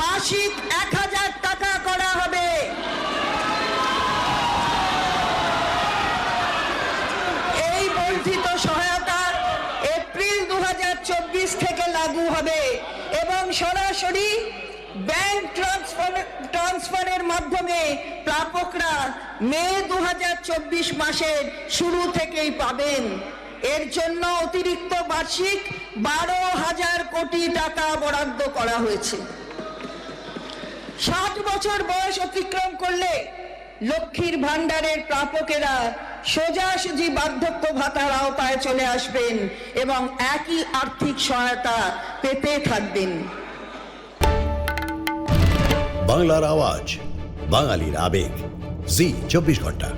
মাসিক এক হাজার টাকা করা হবে। এই বর্ধিত সহায়তা এপ্রিল দু হাজার চব্বিশ থেকে লাগু হবে এবং সরাসরি ব্যাংক ট্রান্সফার, ট্রান্সফারের মাধ্যমে প্রাপকরা মে দু হাজার চব্বিশ মাসের শুরু থেকেই পাবেন। এর জন্য অতিরিক্ত বার্ষিক বারো হাজার কোটি টাকা বরাদ্দ করা হয়েছে। ষাট বছর বয়স অতিক্রম করলে লক্ষ্মীর ভান্ডারের প্রাপকেরা সোজাসুজি বার্ধক্য ভাতার আওতায় চলে আসবেন এবং একই আর্থিক সহায়তা পেতে থাকবেন। বাংলার আওয়াজ, বাঙালির আবেগ। জি, চব্বিশ ঘণ্টা।